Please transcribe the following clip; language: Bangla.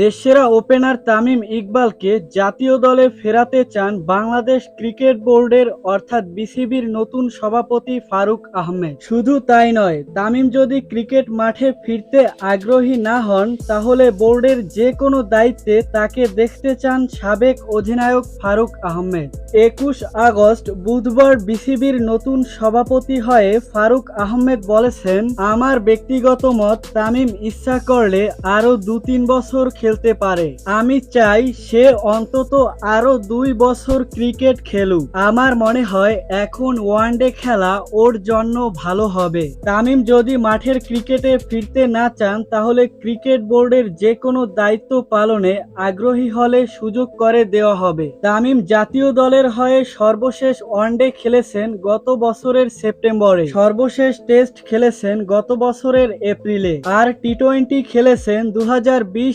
দেশসেরা ওপেনার তামিম ইকবালকে জাতীয় দলে ফেরাতে চান বাংলাদেশ ক্রিকেট বোর্ডের, অর্থাৎ বিসিবির নতুন সভাপতি ফারুক আহমেদ। শুধু তাই নয়, তামিম যদি ক্রিকেট মাঠে ফিরতে আগ্রহী না হন, তাহলে বোর্ডের যে কোনো দায়িত্বে তাকে দেখতে চান সাবেক অধিনায়ক ফারুক আহমেদ। একুশ আগস্ট বুধবার বিসিবির নতুন সভাপতি হয়ে ফারুক আহমেদ বলেছেন, আমার ব্যক্তিগত মত, তামিম ইচ্ছা করলে আরও দু তিন বছর খেলতে পারে। আমি চাই সে অন্তত আরও দুই বছর ক্রিকেট খেলুক। আমার মনে হয় এখন ওয়ানডে খেলা ওর জন্য ভালো হবে। তামিম যদি মাঠের ক্রিকেটে ফিরতে না চান, তাহলে ক্রিকেট বোর্ডের যে কোনো দায়িত্ব পালনে আগ্রহী হলে সুযোগ করে দেওয়া হবে। তামিম জাতীয় দলের হয়ে সর্বশেষ ওয়ানডে খেলেছেন গত বছরের সেপ্টেম্বরে। সর্বশেষ টেস্ট খেলেছেন গত বছরের এপ্রিলে। আর টি টোয়েন্টি খেলেছেন দু বিশ